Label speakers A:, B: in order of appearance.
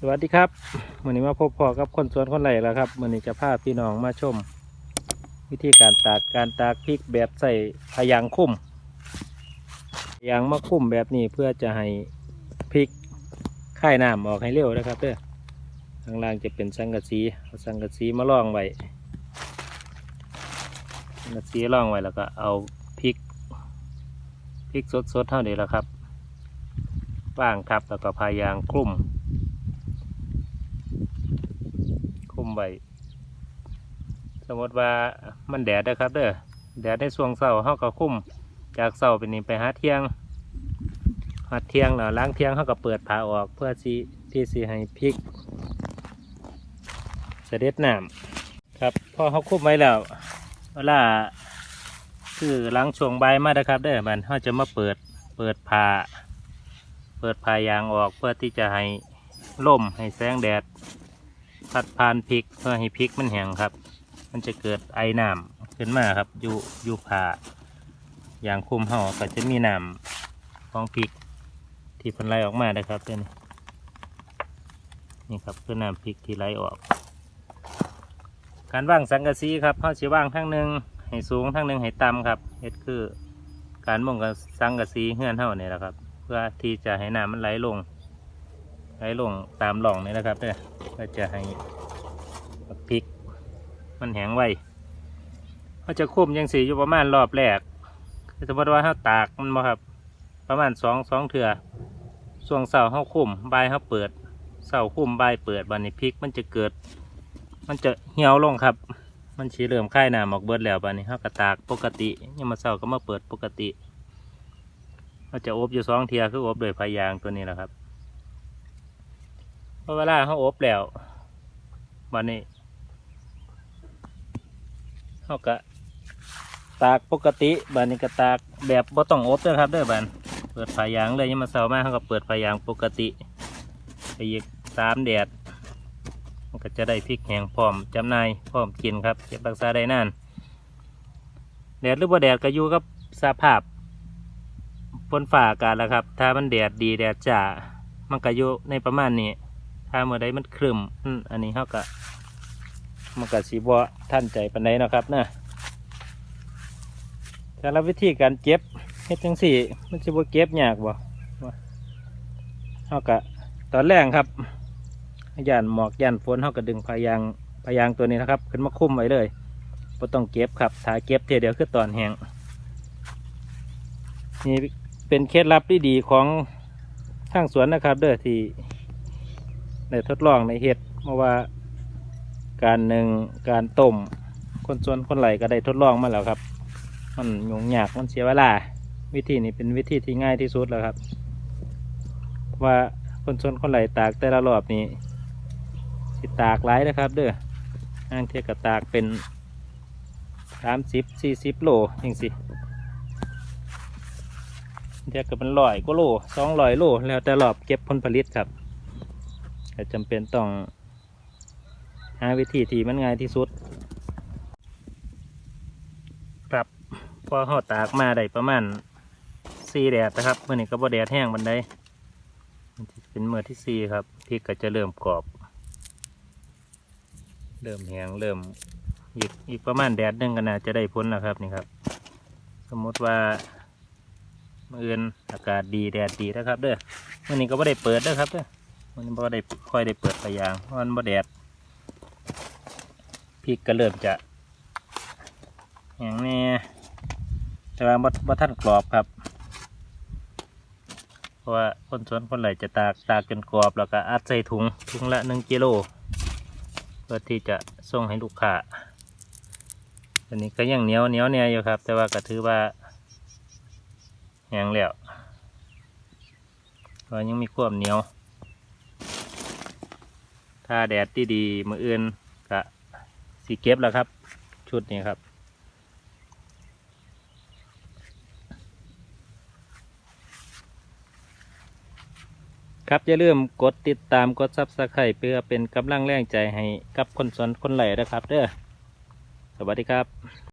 A: สวัสดีครับวันนี้มาพบพ่อกับคนสวนคนไรแล้วครับวันนี้จะพาพี่น้องมาชม วิธีการตากการตากพริกแบบใส่พยางคุ้มพยางมาคุ้มแบบนี้เพื่อจะให้พริกค่ายน้ำออกให้เร็วนะครับเด้อข้างล่างจะเป็นสังกะสีเอาสังกะสีมาล่องไว้สังกะสีล่องไว้แล้วก็เอาพริกพริกสดๆเท่านี้แหละครับว่างทับแล้วก็พายางคลุม คุม ไว้สมมติว่ามันแดดนะครับเด้อแดดในช่วงเสาร์เขาก็คุ้มจากเสาร์ไปนี่ไปหาเที่ยงหาเที่ยงเนาะล้างเที่ยงเขาก็เปิดผ้าออกเพื่อสิที่สิให้พริกเสด็จน้ำครับพอเขาคุมไว้แล้วเวลาคือล้างช่วงใบมานะครับเด้อมันเขาจะมาเปิดเปิดผ้าเปิดผ้ายางออกเพื่อที่จะให้ล่มให้แสงแดด พัดผ่านพริกเพื่อให้พริกมันแห้งครับ มันจะเกิดไอน้ำขึ้นมาครับอยู่อยู่ผ่าอย่างคุมห่อก็จะมีน้ำของพริกที่พันไหลออกมานะครับเพื่นนี่ครับคือน้ำพริกที่ไหลออก การว่างสังกะสีครับเขาจะว่างทั้งหนึ่งให้สูงทั้งหนึ่งให้ต่ำครับเฮ็ดคือ การม่งกับสังกะสีเฮือนเท่านี่แหละครับ เพื่อที่จะให้น้ำมันไหลลง ไหลลงตามหล่องนี่นะครับเด้อก็จะให้พริก มันแห้งไวเขาจะคุ้มยังสีอยู่ประมาณรอบแรกคือสมมติว่าเขาตากมันมาครับ ประมาณสองสองเถื่อช่วงเสาร์เขาคุ้มใบเขาเปิดเสาร์คุ้มใบเปิดบันนี้พริกมันจะเกิด มันจะเหี่ยวลงครับ มันชีเริ่มค่ายน้ำออกเบิดแล้วบันนี้เขาก็ตากปกติยังมาเสาร์ก็มาเปิดปกติเขาจะอบอยู่สองเทียคืออบโดยพายางตัวนี้แหละครับ พอเวลาเขาอบแล้ววันนี้เขาก็ตากปกติบันนี้ก็ตากแบบบ่ต้องอบด้วยครับด้อบันเปิดฝายางเลยยังมาเสาร์มาเขาก็เปิดฝายางปกติไปอีกสามแดดมันก็จะได้พริกแห้งพร้อมจำนายพร้อมกินครับเก็บรักษาได้นานแดดหรือบ่แดดก็อยู่กับสภาพฝนฝ่าอากาศแล้วครับ ถ้ามันแดดดีแดดจ้ามันก็อยู่ในประมาณนี้ ถ้าเมื่อใดมันครึมอืมอันนี้เขาก็มันก็สีบัท่านใจปันใดเนาะครับนะแต่ละวิธีการเก็บเฮ็ดจังสี่ มันสิบ่เก็บยากบ่ว่าเขาก็ตอนแรกครับย่านหมอกย่านฝนเขาก็ดึงพายางพายางตัวนี้นะครับ ขึ้นมาคุ้มไว้เลยบ่ต้องเก็บครับถ้าเก็บเทียเดียวคือตอนแห้งนี่เป็นเคล็ดลับที่ดีของทางสวนนะครับ เด้อที่ ได้ทดลองในเห็ดเมื่อว่า การหนึ่งการต้มคนส่วนคนไหลก็ได้ทดลองมาแล้วครับ มันยุ่งยากมันเสียเวลา วิธีนี้เป็นวิธีที่ง่ายที่สุดแล้วครับ ว่าคนส่วนคนไหลตากแต่ละรอบนี้สิตากหลายนะครับ เด้ออ้างเทียกับตากเป็นสามสิบสี่สิบโลยังสิเทียกับเป็นร้อยก็โลสองร้อยโลแล้วแต่รอบเก็บผลผลิตครับ แต่จำเป็นต้องหาวิธีที่มันง่ายที่สุด ครับพอหอตากมาได้ประมาณสี่แดดนะครับเมื่อนี้ก็บ่แดดแห้งบันไดเป็นเมื่อที่สี่ครับพริกก็จะเริ่มกรอบ เริ่มแห้งเริ่มอีกอีกประมาณแดดหนึงก็น่าจะได้พ้นแล้วครับนี่ครับ สมมติว่าเมื่ออื่นอากาศดีแดดดีนะครับ เด้อเมื่อนี้ก็บ่ได้เปิดเด้อครับเด้อ มันบ่ได้ค่อยได้เปิดไปยางเพราะมันบ่แดดพริกก็เริ่มจะอย่างนี้แต่ว่าบ่บ่ท่านกรอบครับ เพราะว่าคนสวนคนไหลจะตากตากจนกรอบแล้วก็อัดใส่ถุงถุงละหนึ่งกิโลเพื่อที่จะส่งให้ลูกค้าอันนี้ก็ยังเหนียวเหนียวเนี่ยอยู่ครับ แต่ว่าก็ถือว่าแห้งแล้วก็ยังมีความเหนียว ถ้าแดดที่ดีมืออื่นก็สีเก็บแล้วครับ ชุดนี้ครับ ครับอย่าลืมกดติดตามกดซับสไครต์เพื่อเป็นกำลังแรงใจให้กับคนสวนคนไหลนะครับ เด้อสวัสดีครับ